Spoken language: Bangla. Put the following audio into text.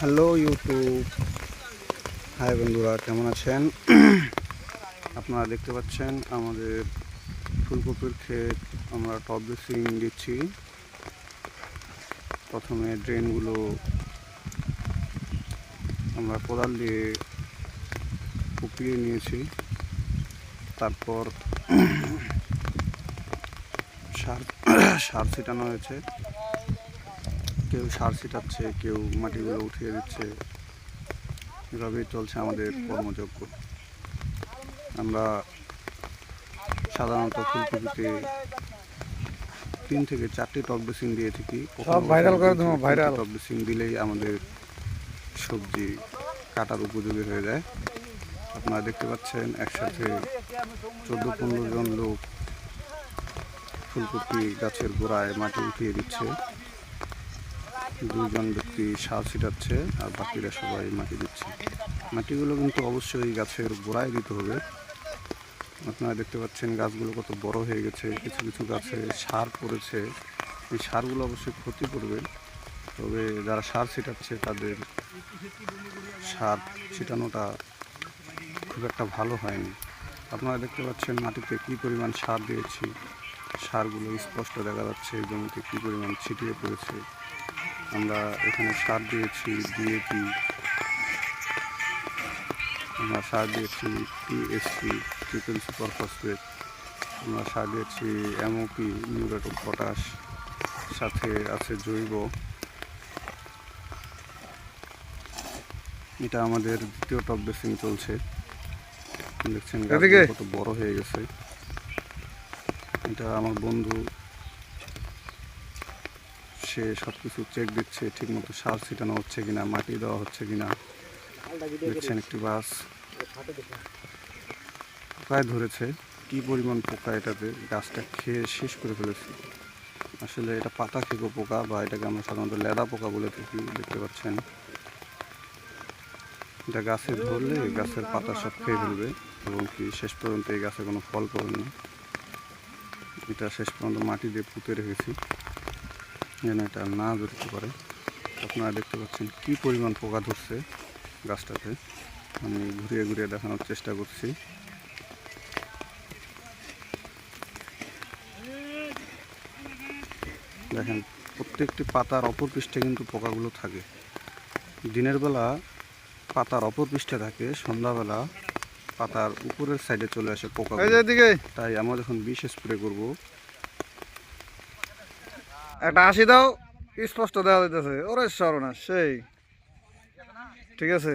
Hello YouTube. হাই বন্ধুরা, কেমন আছেন? আপনারা দেখতে পাচ্ছেন আমাদের ফুলকপির ক্ষেত। আমরা টপ ড্রেসিং দিচ্ছি। প্রথমে ড্রেনগুলো আমরা কোদাল দিয়ে কুপিয়ে নিয়েছি। তারপর সার সার ছিটানো হয়েছে। কেউ সার ছিটাচ্ছে কেউ মাটিগুলো উঠিয়ে দিচ্ছে। এভাবেই চলছে আমাদের কর্মযজ্ঞ। আমরা সাধারণত ফুলকপিতে তিন থেকে চারটি টপ ড্রেসিং দিয়ে থাকি। ভাইরাল করে দেবো, viral। টপ ড্রেসিং দিলেই আমাদের সবজি কাটার উপযোগী হয়ে যায়। আপনারা দেখতে পাচ্ছেন একসাথে চোদ্দ পনেরো জন লোক ফুলকপি গাছের গোড়ায় মাটি উঠিয়ে দিচ্ছে। দুইজন ব্যক্তি সার ছিটাচ্ছে আর বাকিরা সবাই মাটি দিচ্ছে। মাটিগুলো কিন্তু অবশ্যই গাছের গোড়ায় দিতে হবে। আপনারা দেখতে পাচ্ছেন গাছগুলো কত বড় হয়ে গেছে, কিছু কিছু গাছে সার পড়েছে। এই সারগুলো অবশ্যই ক্ষতি করবে। তবে যারা সার ছিটাচ্ছে, তাদের সার ছিটানোটা খুব একটা ভালো হয়নি। আপনারা দেখতে পাচ্ছেন মাটিতে কী পরিমাণ সার দিয়েছি। সারগুলো স্পষ্ট দেখা যাচ্ছে, জমিতে কী পরিমাণ ছিটিয়ে পড়েছে। আমরা এখানে সার দিয়েছি ডিএপি আমরা সার দিয়েছি টিএসসি ট্রিপল সুপার ফসফেট আমরা সার দিয়েছি এমওপি মিউরেট অফ পটাশ সাথে আছে জৈব। এটা আমাদের দ্বিতীয় টপ বেসিং চলছে। দেখছেন? কত বড় হয়ে গেছে। এটা আমার বন্ধু সে সব কিছু চেক দিচ্ছে, ঠিকমতো সার ছিটানো হচ্ছে কিনা, মাটি দেওয়া হচ্ছে কিনা। দেখছেন একটি বাস পোকায় ধরেছে। কি পরিমাণ পোকা এটাতে? গাছটা খেয়ে শেষ করে ফেলেছে। আসলে এটা পাতা খেকো পোকা বা এটাকে আমরা সাধারণত লেদা পোকা বলে থাকি, দেখতে পাচ্ছেন। এটা গাছে ধরলে গাছের পাতা সব খেয়ে ফেলবে এবং কি শেষ পর্যন্ত এই গাছে কোনো ফল পাবে না। এটা শেষ পর্যন্ত মাটি দিয়ে পুঁতে রেখেছি। যেন এটা না জড়িতে পারে। আপনারা দেখতে পাচ্ছেন কি পরিমাণ পোকা ধরছে গাছটাতে। আমি ঘুরিয়ে ঘুরিয়ে দেখানোর চেষ্টা করছি। দেখেন প্রত্যেকটি পাতার অপর পৃষ্ঠে কিন্তু পোকাগুলো থাকে। দিনের বেলা পাতার অপর পৃষ্ঠে থাকে সন্ধ্যাবেলা পাতার উপরের সাইডে চলে আসে পোকা তাই আমরা যখন বিষ স্প্রে করব একটা আসি দাও স্পষ্ট দেওয়া যাইতেছে। ওরে সরনা সেই। ঠিক আছে।